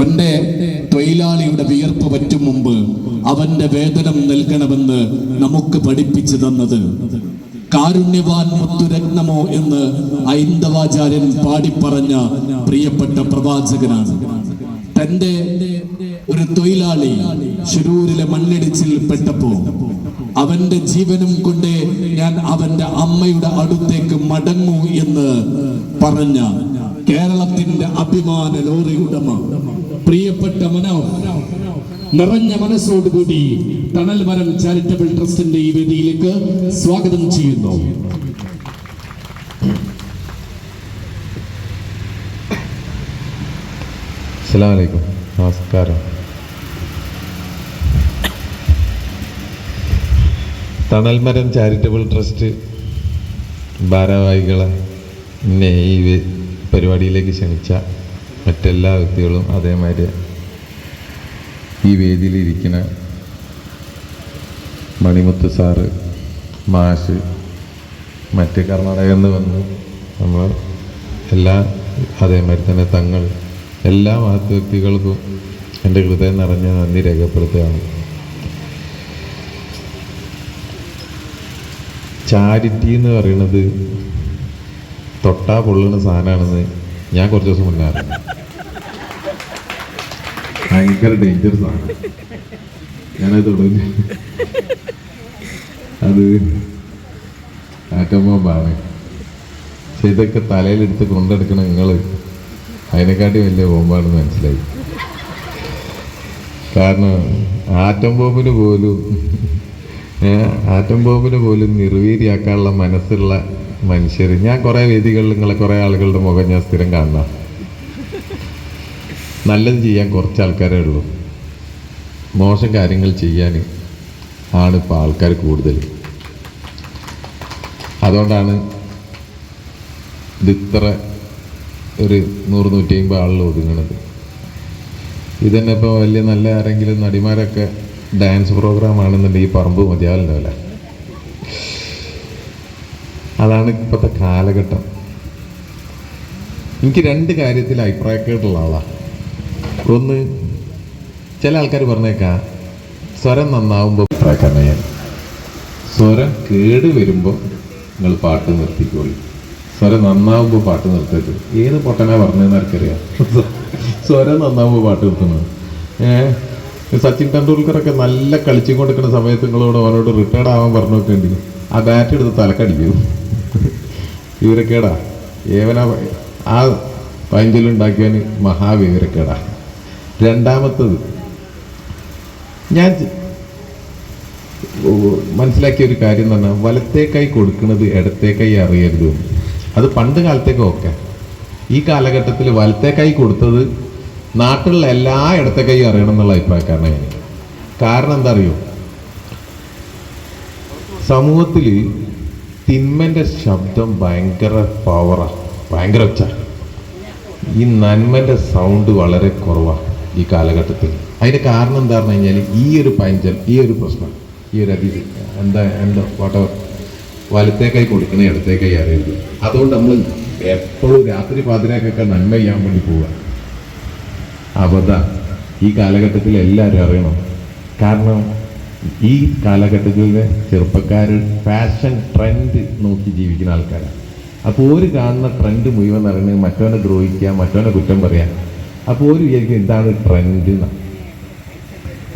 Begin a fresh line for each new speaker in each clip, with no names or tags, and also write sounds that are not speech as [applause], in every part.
തൊന്റെ തൊഴിലാളിയുടെ വിയർപ്പ് പറ്റും മുമ്പ് അവന്റെ വേതനം നൽകണമെന്ന് നമുക്ക് പഠിപ്പിച്ചു തന്നത്. കാരുണ്യവാൻ മുത്തുരത്നമോ എന്ന് ഐന്ദവാചാര്യൻ പാടിപ്പറഞ്ഞ പ്രിയപ്പെട്ട പ്രവാചകനാണ്. തന്റെ ഒരു തൊഴിലാളി ശിരൂരിലെ മണ്ണിടിച്ചിൽ പെട്ടപ്പോ അവന്റെ ജീവനും കൊണ്ടേ ഞാൻ അവന്റെ അമ്മയുടെ അടുത്തേക്ക് മടങ്ങൂ എന്ന് പറഞ്ഞ കേരളത്തിന്റെ അഭിമാന ലോറി ഉടമ. പ്രിയപ്പെട്ട മനോ നിറഞ്ഞ മനസ്സോടുകൂടി തണൽ മരം ചാരിറ്റബിൾ ട്രസ്റ്റിന്റെ ഈ വേദിയിലേക്ക് സ്വാഗതം ചെയ്യുന്നു.
അലൈക്കും. നമസ്കാരം. തണൽമരം ചാരിറ്റബിൾ ട്രസ്റ്റ് ഭാരവാഹികളെ ഈ പരിപാടിയിലേക്ക് ക്ഷണിച്ച മറ്റെല്ലാ വ്യക്തികളും അതേമാതിരി ഈ വേദിയിലിരിക്കുന്ന മണിമുത്ത് സാറ് മാഷ് മറ്റ് കർണാടകയിൽ നിന്ന് വന്ന് നമ്മൾ എല്ലാ അതേമാതിരി തന്നെ തങ്ങൾ എല്ലാ മഹത് വ്യക്തികൾക്കും എന്റെ ഹൃദയം നിറഞ്ഞ നന്ദി രേഖപ്പെടുത്തുകയാണ്. ചാരിറ്റി എന്ന് പറയുന്നത് തൊട്ടാ പൊള്ളുന്ന സാധനമാണെന്ന് ഞാൻ കുറച്ച് ദിവസം മുന്നേ അറിഞ്ഞു. ഭയങ്കര ഡേഞ്ചർ സാധനം. ഞാനത് തുടങ്ങി. അത് ആറ്റം ബോംബാണ് പക്ഷെ ഇതൊക്കെ തലയിലെടുത്ത് കൊണ്ടെടുക്കണ നിങ്ങൾ അതിനെക്കാട്ടി വലിയ ബോംബാണെന്ന് മനസ്സിലായി. കാരണം ആറ്റം ബോംബിന് പോലും ആറ്റം ബോംബിന് പോലും നിർവീര്യാക്കാനുള്ള മനസ്സുള്ള മനുഷ്യർ ഞാൻ കുറേ വേദികളിൽ നിങ്ങളെ കുറേ ആളുകളുടെ മുഖം ഞാൻ സ്ഥിരം കാണുന്ന. നല്ലത് ചെയ്യാൻ കുറച്ച് ആൾക്കാരേ ഉള്ളൂ. മോശം കാര്യങ്ങൾ ചെയ്യാൻ ആണ് ഇപ്പോൾ ആൾക്കാർ കൂടുതൽ. അതുകൊണ്ടാണ് ഇതിത്ര ഒരു നൂറ് നൂറ്റി അമ്പത് ആളിൽ ഒതുങ്ങണത്. ഇതന്നെ ഇപ്പോൾ വലിയ നല്ല ആരെങ്കിലും നടിമാരൊക്കെ ഡാൻസ് പ്രോഗ്രാം ആണെന്നുണ്ടെങ്കിൽ പറമ്പ് മതിയാവില്ല അതാണ് ഇപ്പോഴത്തെ കാലഘട്ടം. എനിക്ക് രണ്ട് കാര്യത്തിൽ അഭിപ്രായക്കേട്ടുള്ള ആളാണ് ഒന്ന് ചില ആൾക്കാർ പറഞ്ഞേക്കാം സ്വരം നന്നാവുമ്പോൾ അഭിപ്രായക്കാരനെ സ്വരം കേട് വരുമ്പോൾ നിങ്ങൾ പാട്ട് നിർത്തിക്കോളി. സ്വരം നന്നാവുമ്പോൾ പാട്ട് നിർത്തരുത്. ഏത് പൊട്ടനാ പറഞ്ഞതെന്ന് ആർക്കറിയാം? സ്വരം നന്നാവുമ്പോൾ പാട്ട് നിർത്തുന്നത് ഏഹ് സച്ചിൻ ടെണ്ടുൽക്കറൊക്കെ നല്ല കളിച്ചുകൊണ്ടിരിക്കുന്ന സമയത്ത് നിങ്ങളോട് അവനോട് റിട്ടയർഡ് ആവാൻ പറഞ്ഞു നോക്കേണ്ടി ആ ബാറ്റ് എടുത്ത് തലക്കടിക്കും. വിവരക്കേടാ ഏവന ആ പൈഞ്ചലുണ്ടാക്കിയവന് മഹാവിവരക്കേടാ രണ്ടാമത്തത് ഞാൻ മനസ്സിലാക്കിയ ഒരു കാര്യം എന്ന് പറഞ്ഞാൽ വലത്തേക്കായി കൈ കൊടുക്കുന്നത് ഇടത്തേ കൈ അറിയരുത്. അത് പണ്ട് കാലത്തേക്ക് ഓക്കെ. ഈ കാലഘട്ടത്തിൽ വലത്തേക്കായി കൈ കൊടുത്തത് നാട്ടിലുള്ള എല്ലാ ഇടത്തെ കൈ അറിയണം എന്നുള്ള അഭിപ്രായക്കാരനാണ് ഞാൻ. കാരണം എന്താ അറിയോ? സമൂഹത്തിൽ തിന്മന്റെ ശബ്ദം ഭയങ്കര പവറാ ഭയങ്കര ഒച്ച ഈ നന്മന്റെ സൗണ്ട് വളരെ കുറവാണ് ഈ കാലഘട്ടത്തിൽ. അതിന്റെ കാരണം എന്താ പറഞ്ഞു കഴിഞ്ഞാൽ ഈ ഒരു പഞ്ചൽ ഈ ഒരു പ്രശ്നം ഈ ഒരു അതി എന്താ എന്താ വാട്ടവർ വലത്തേക്കായി കൈ കൊടുക്കുന്ന ഇടത്തേ കൈ അറിയരുത്. അതുകൊണ്ട് നമ്മൾ എപ്പോഴും രാത്രി പാതിരാക്കൊക്കെ നന്മ ചെയ്യാൻ വേണ്ടി പോവുക അബദ്ധ. ഈ കാലഘട്ടത്തിൽ എല്ലാവരും അറിയണം. കാരണം ഈ കാലഘട്ടത്തിലെ ചെറുപ്പക്കാർ ഫാഷൻ ട്രെൻഡ് നോക്കി ജീവിക്കുന്ന ആൾക്കാരാണ്. അപ്പോൾ ഒരു കാണുന്ന ട്രെൻഡ് മുഴുവൻ അറിയുന്നത് മറ്റവനെ ദ്രോഹിക്കുക മറ്റവനെ കുറ്റം പറയാം. അപ്പോൾ ഒരു വിചാരിക്കും എന്താണ് ട്രെൻഡ് എന്നാണ്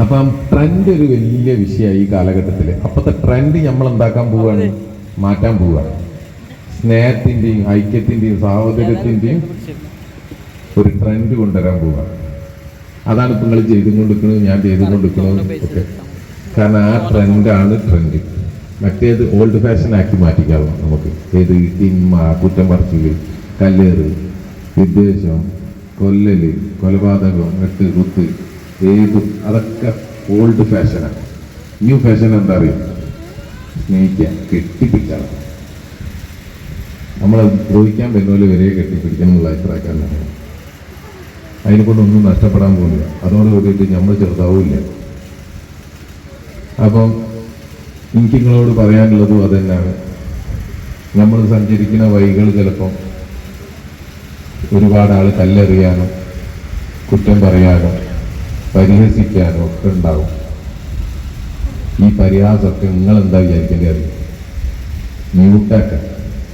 അപ്പം ട്രെൻഡ് ഒരു വലിയ വിഷയമായി ഈ കാലഘട്ടത്തിൽ അപ്പോഴത്തെ ട്രെൻഡ് നമ്മൾ എന്താക്കാൻ പോവുകയാണ് മാറ്റാൻ പോവുകയാണ് സ്നേഹത്തിന്റെയും ഐക്യത്തിന്റെയും സാഹോദര്യത്തിന്റെയും ഒരു ട്രെൻഡ് കൊണ്ടുവരാൻ പോവുകയാണ് അതാണ് ഇപ്പോൾ നിങ്ങൾ ചെയ്തുകൊണ്ടിരിക്കുന്നത് ഞാൻ ചെയ്തുകൊണ്ടിരിക്കുന്നത് ഒക്കെ. കാരണം ആ ട്രെൻഡാണ് ട്രെൻഡ്. മറ്റേത് ഓൾഡ് ഫാഷൻ ആക്കി മാറ്റിക്കാവും നമുക്ക്. ഏത് തിന്മ കുറ്റം പറച്ചിൽ കല്ലേറ് വിദ്വേഷം കൊല്ലല് കൊലപാതകം വെട്ട് കുത്ത് ഏത് അതൊക്കെ ഓൾഡ് ഫാഷനാണ് ന്യൂ ഫാഷൻ എന്താ അറിയാം? സ്നേഹിക്കാം കെട്ടിപ്പിടിക്കണം നമ്മളെ ദ്രോഹിക്കാൻ പറ്റുന്ന വരെ കെട്ടിപ്പിടിക്കണം എന്നുള്ള അഭിപ്രായക്കാരനാണ് അതിനെക്കൊണ്ടൊന്നും നഷ്ടപ്പെടാൻ പോകുന്നില്ല. അതുകൊണ്ട് കൂടിയിട്ട് നമ്മൾ ചെറുതാവില്ല അപ്പം എനിക്ക് നിങ്ങളോട് പറയാനുള്ളതും അതന്നെയാണ്. നമ്മൾ സഞ്ചരിക്കുന്ന വഴികൾ ചിലപ്പം ഒരുപാട് ആൾ കല്ലെറിയാനോ കുറ്റം പറയാനോ പരിഹസിക്കാനോ ഒക്കെ ഉണ്ടാവും. ഈ പരിഹാസമൊക്കെ നിങ്ങൾ എന്താ വിചാരിക്കേണ്ടി അറിയും മ്യൂട്ടാക്ക.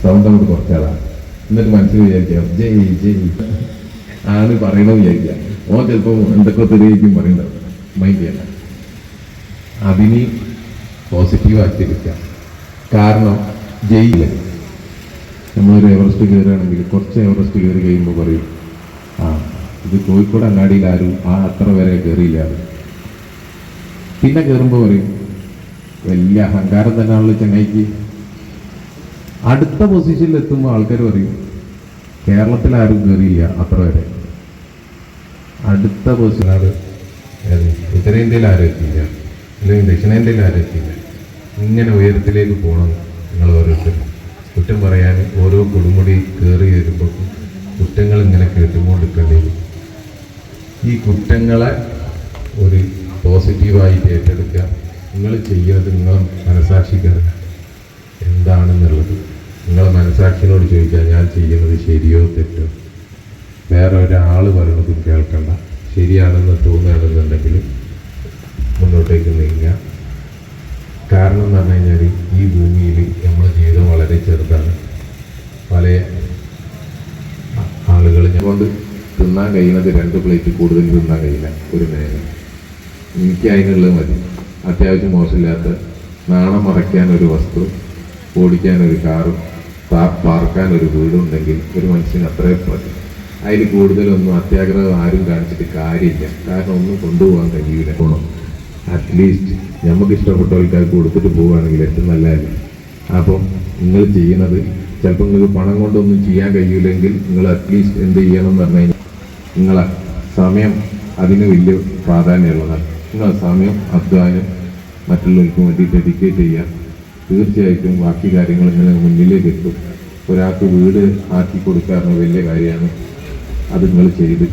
സൗണ്ട് കൊണ്ട് കുറച്ചാളാണ് എന്നിട്ട് മനസ്സിൽ വിചാരിക്കാം ജയ് ജയ്. ആണ് പറയണത് വിചാരിക്കുക ഓ ചിലപ്പോൾ എന്തൊക്കെ തെളിയിക്കും പറയുന്നുണ്ടാവും മൈൻഡ് ചെയ്യണ്ട. അതിന് പോസിറ്റീവ് ആക്കിയെടുക്കുക കാരണം ജയിൽ നമ്മളൊരു എവറസ്റ്റ് കയറുകയാണെങ്കിൽ കുറച്ച് എവറസ്റ്റ് കയറി കഴിയുമ്പോൾ പറയും ആ ഇത് കോഴിക്കോട് അങ്ങാടിയിൽ ആരും ആ അത്ര വരെ കയറിയില്ല പിന്നെ കയറുമ്പോൾ പറയും വലിയ അഹങ്കാരം തന്നെയാണല്ലോ ചെന്നൈക്ക്. അടുത്ത പൊസിഷനിൽ എത്തുമ്പോൾ ആൾക്കാർ പറയും കേരളത്തിൽ ആരും കയറിയില്ല അത്ര വരെ. അടുത്ത പൊസിഷനാണ് ഉത്തരേന്ത്യയിൽ ആരും എത്തിയില്ല. അല്ലെങ്കിൽ ദക്ഷിണേന്ത്യയിൽ ആരും ഇങ്ങനെ ഉയരത്തിലേക്ക് പോകണം നിങ്ങൾ ഓരോരുത്തരും. കുറ്റം പറയാൻ ഓരോ കൊടുമുടി കയറി വരുമ്പോൾ കുറ്റങ്ങൾ ഇങ്ങനെ കേട്ടുകൊണ്ടിരിക്കേണ്ടി ഈ കുറ്റങ്ങളെ ഒരു പോസിറ്റീവായിട്ട് ഏറ്റെടുക്കുക. നിങ്ങൾ ചെയ്യുന്നത് നിങ്ങൾ മനസാക്ഷി മനസാക്ഷിക്കറിയാം എന്താണെന്നുള്ളത് നിങ്ങൾ മനസാക്ഷിനോട് ചോദിച്ചാൽ ഞാൻ ചെയ്യുന്നത് ശരിയോ തെറ്റോ? വേറെ ഒരാൾ പറയണതും കേൾക്കണ്ട. ശരിയാണെന്ന് തോന്നുകയാണെന്നുണ്ടെങ്കിൽ മുന്നോട്ടേക്ക് നീങ്ങുക കാരണം എന്ന് പറഞ്ഞു കഴിഞ്ഞാൽ ഈ ഭൂമിയിൽ നമ്മുടെ ജീവിതം വളരെ ചെറുതാണ്. പല ആളുകൾ കൊണ്ട് തിന്നാൻ കഴിയുന്നത് രണ്ട് പ്ലേറ്റ് കൂടുതൽ തിന്നാൻ കഴിയില്ല ഒരു നേരം എനിക്ക് അതിനുള്ളത് മതി. അത്യാവശ്യം മോശമില്ലാത്ത നാണം മറയ്ക്കാൻ ഒരു വസ്തു ഓടിക്കാൻ ഒരു കാറും പാർക്കാൻ ഒരു വീടുണ്ടെങ്കിൽ ഒരു മനുഷ്യന് അത്രയും മതി. അതിൽ കൂടുതലൊന്നും അത്യാഗ്രഹം ആരും കാണിച്ചിട്ട് കാര്യമില്ല. കാരണം ഒന്നും കൊണ്ടുപോകാൻ കഴിയില്ല പോകണം അറ്റ്ലീസ്റ്റ് നമുക്ക് ഇഷ്ടപ്പെട്ട ആൾക്കാർക്ക് കൊടുത്തിട്ട് പോവുകയാണെങ്കിൽ ഏറ്റവും നല്ലതല്ലേ അപ്പം നിങ്ങൾ ചെയ്യുന്നത് ചിലപ്പോൾ നിങ്ങൾക്ക് പണം കൊണ്ടൊന്നും ചെയ്യാൻ കഴിയില്ലെങ്കിൽ നിങ്ങൾ അറ്റ്ലീസ്റ്റ് എന്ത് ചെയ്യണം എന്ന് പറഞ്ഞു കഴിഞ്ഞാൽ നിങ്ങളെ സമയം അതിന് വലിയ പ്രാധാന്യമുള്ളതാണ്. നിങ്ങൾ സമയം അധ്വാനം മറ്റുള്ളവർക്ക് വേണ്ടി ഡെഡിക്കേറ്റ് ചെയ്യുക. തീർച്ചയായിട്ടും ബാക്കി കാര്യങ്ങൾ ഇങ്ങനെ മുന്നിലേക്ക് എത്തും. ഒരാൾക്ക് വീട് ആക്കി കൊടുക്കാറുള്ള വലിയ കാര്യമാണ്. അത് നിങ്ങൾ ചെയ്ത്.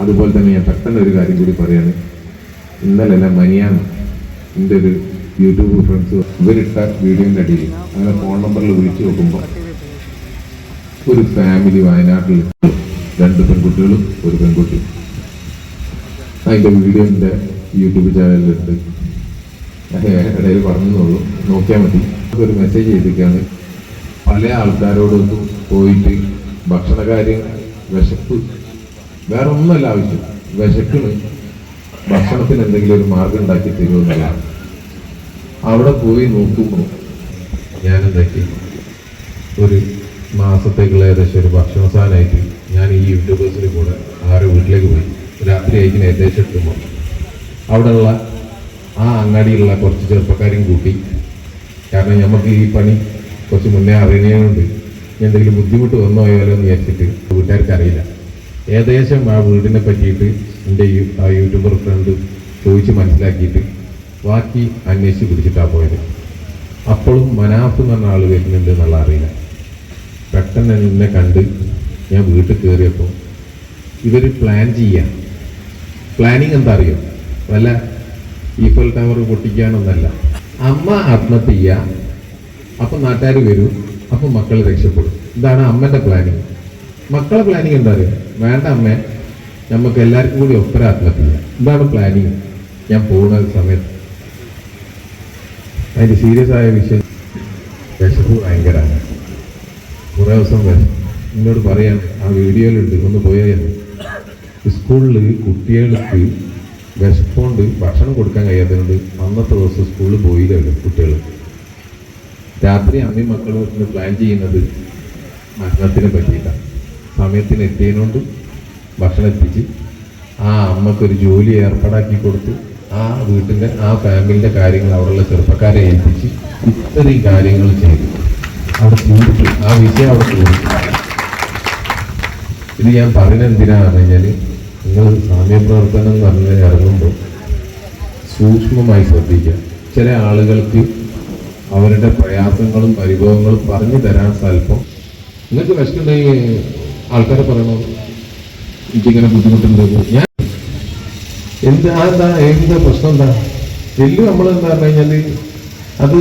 അതുപോലെ തന്നെ ഞാൻ പെട്ടെന്ന് ഒരു കാര്യം കൂടി പറയാണ്. ഇന്നലെ മനിയാണ് എന്റെ ഒരു യൂട്യൂബ് ഫ്രണ്ട്സ് ഇവരിട്ട വീഡിയോന്റെ അടിയിൽ അങ്ങനെ ഫോൺ നമ്പറിൽ വിളിച്ചു നോക്കുമ്പോൾ ഒരു ഫാമിലി വയനാട്ടിൽ രണ്ട് പെൺകുട്ടികളും ഒരു പെൺകുട്ടി. അതിന്റെ വീഡിയോ എന്റെ യൂട്യൂബ് ചാനലിലുണ്ട് ഇടയിൽ പറഞ്ഞെന്നുള്ളൂ. നോക്കിയാൽ മതി. ഒരു മെസ്സേജ് ചെയ്തിരിക്കുകയാണ് പല ആൾക്കാരോടൊന്നും പോയിട്ട് ഭക്ഷണകാര്യം വിശപ്പ് വേറെ ഒന്നുമല്ല ആവശ്യം. വിശക്കിന് ഭക്ഷണത്തിന് എന്തെങ്കിലും ഒരു മാർഗം ഉണ്ടാക്കി തരുമെന്നല്ല അവിടെ പോയി നോക്കുമ്പോൾ ഞാൻ എന്താക്കി ഒരു മാസത്തേക്കുള്ള ഏകദേശം ഒരു ഭക്ഷണ സാധനമായിട്ട് ഞാൻ ഈ യൂട്യൂബേഴ്സിന് കൂടെ ആരെ വീട്ടിലേക്ക് പോയി. രാത്രി ആയിരിക്കും ഏകദേശം എത്തുമ്പോൾ. അവിടെയുള്ള ആ അങ്ങാടിയിലുള്ള കുറച്ച് ചെറുപ്പക്കാരും കൂട്ടി. കാരണം നമുക്ക് ഈ പണി കുറച്ച് മുന്നേ അറിയുന്നതുകൊണ്ട് എന്തെങ്കിലും ബുദ്ധിമുട്ട് വന്നോ പോയാലോ എന്ന് വിചാരിച്ചിട്ട് വീട്ടുകാർക്ക് അറിയില്ല. ഏകദേശം ആ വീടിനെ പറ്റിയിട്ട് എന്റെ ആ യൂട്യൂബർ ഫ്രണ്ട് ചോദിച്ച് മനസ്സിലാക്കിയിട്ട് ബാക്കി അന്വേഷിച്ച് പിടിച്ചിട്ടാണ് പോയത്. അപ്പോഴും മനാഫ് എന്ന് പറഞ്ഞ ആൾ വരുന്നുണ്ട് എന്നുള്ള അറിയില്ല. പെട്ടെന്ന് എന്നെ കണ്ട് ഞാൻ വീട്ടിൽ കയറിയപ്പോൾ ഇവർ പ്ലാൻ ചെയ്യാം. പ്ലാനിങ് എന്താ അറിയോ? വല്ല ഈഫൽ ടവർ പൊട്ടിക്കാനൊന്നല്ല. അമ്മ ആത്മഹത്യ ചെയ്യുക അപ്പം നാട്ടുകാർ വരും. അപ്പം മക്കൾ രക്ഷപ്പെടും. ഇതാണ് അമ്മന്റെ പ്ലാനിങ് മക്കളെ പ്ലാനിങ് എന്താ അറിയോ? വേണ്ട അമ്മേ. നമുക്ക് എല്ലാവർക്കും കൂടി ഒപ്പര ആത്മഹത്യ എന്താണ് പ്ലാനിങ് ഞാൻ പോകുന്ന സമയത്ത്. അതിന്റെ സീരിയസ് ആയ വിഷയം വിശപ്പ് ഭയങ്കരമാണ്. കുറേ ദിവസം വിശപ്പ് എന്നോട് പറയാൻ ആ വീഡിയോയിലുണ്ട് ഒന്ന് പോയാൽ സ്കൂളിൽ കുട്ടികൾക്ക് വിശപ്പുകൊണ്ട് ഭക്ഷണം കൊടുക്കാൻ കഴിയാത്തതുകൊണ്ട് അന്നത്തെ ദിവസം സ്കൂളിൽ പോയില്ലല്ലോ കുട്ടികൾ രാത്രി അമ്മയും മക്കളും പ്ലാൻ ചെയ്യുന്നത് മരണത്തിനെ പറ്റിയിട്ടാണ്. സമയത്തിന് എത്തിയതുകൊണ്ട് ഭക്ഷണം എത്തിച്ച് ആ അമ്മക്കൊരു ജോലി ഏർപ്പാടാക്കി കൊടുത്ത് ആ വീട്ടിന്റെ ആ ഫാമിലിന്റെ കാര്യങ്ങൾ അവിടെയുള്ള ചെറുപ്പക്കാരെ ഏൽപ്പിച്ച് ഇത്രയും കാര്യങ്ങൾ ചെയ്തു. അവിടെ തീർത്തു ആ വിഷയം അവിടെ തീർത്തു ഇത് ഞാൻ പറയുന്നത് എന്തിനാണെന്ന് കഴിഞ്ഞാൽ നിങ്ങൾ സാമ്യപ്രവർത്തനം എന്ന് പറഞ്ഞ് ഇറങ്ങുമ്പോൾ സൂക്ഷ്മമായി ശ്രദ്ധിക്കുക. ചില ആളുകൾക്ക് അവരുടെ പ്രയാസങ്ങളും പരിഭവങ്ങളും പറഞ്ഞു തരാൻ സ്വല്പം നിങ്ങൾക്ക് വിശക്കുണ്ടെങ്കിൽ ആൾക്കാരെ പറയണോ എനിക്കിങ്ങനെ ബുദ്ധിമുട്ടുണ്ട് ഞാൻ എന്ത് അതെന്താ എന്താ പ്രശ്നം എന്താ? എല്ലാം നമ്മൾ എന്താ പറഞ്ഞു കഴിഞ്ഞാൽ അത്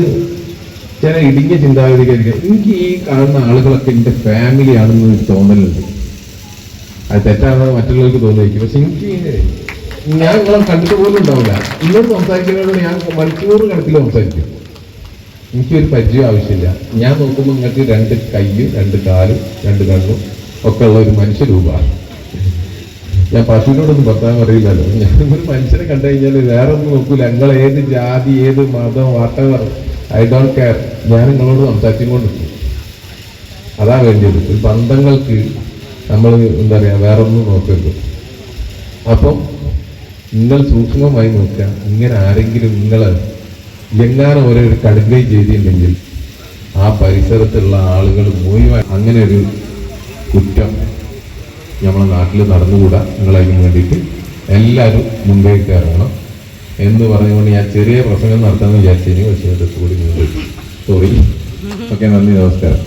ചില ഇടുങ്ങിയ ചിന്താഗതിക്കായിരിക്കും. എനിക്ക് ഈ കാണുന്ന ആളുകളൊക്കെ എന്റെ ഫാമിലി ആണെന്ന് ഒരു തോന്നലുണ്ട്. അത് തെറ്റാണെന്ന് മറ്റുള്ളവർക്ക് തോന്നിയിരിക്കും. പക്ഷെ എനിക്ക് ഞാൻ നിങ്ങളെ കണ്ടിട്ട് പോലും ഉണ്ടാവില്ല. ഇന്നോട് സംസാരിക്കുന്നതോട് ഞാൻ മണിക്കൂർ കണക്കിൽ സംസാരിക്കും. എനിക്കൊരു പരിചയം ആവശ്യമില്ല. ഞാൻ നോക്കുമ്പോൾ നിങ്ങൾക്ക് രണ്ട് കൈയും രണ്ട് കാലും രണ്ട് കണ്ണും. ഒക്കെ ഉള്ള ഒരു മനുഷ്യ രൂപമാണ് ഞാൻ പശുവിനോടൊന്നും ഭർത്താവ് അറിയില്ലല്ലോ ഞാൻ ഒരു മനുഷ്യനെ കണ്ടു കഴിഞ്ഞാൽ വേറെ ഒന്നും നോക്കൂല. നിങ്ങൾ ഏത് ജാതി ഏത് മതം വാട്ടവർ ഐ ഡോണ്ട് കെയർ ഞാൻ നിങ്ങളോട് സംസാരിച്ചുകൊണ്ടിരിക്കും. അതാ വേണ്ടിയത്. ഒരു ബന്ധങ്ങൾക്ക് നമ്മൾ എന്താ പറയുക വേറെ ഒന്നും നോക്കരുത്. അപ്പം നിങ്ങൾ സൂക്ഷ്മമായി നോക്കുക. ഇങ്ങനെ ആരെങ്കിലും നിങ്ങൾ എങ്ങാനും ഓരോ കടുകൈ ചെയ്തിട്ടുണ്ടെങ്കിൽ ആ പരിസരത്തുള്ള ആളുകൾ മുഴുവൻ അങ്ങനെ ഒരു കുറ്റം നമ്മളെ നാട്ടിൽ നടന്നുകൂടാ? നിങ്ങളതിനു വേണ്ടിയിട്ട് എല്ലാവരും മുമ്പേക്ക് ഇറങ്ങണം എന്ന് പറഞ്ഞുകൊണ്ട് ഞാൻ ചെറിയ പ്രസംഗം നടത്താമെന്ന് വിചാരിച്ചു പക്ഷേ കൂടി സോറി [laughs] ഓക്കെ നന്ദി നമസ്കാരം.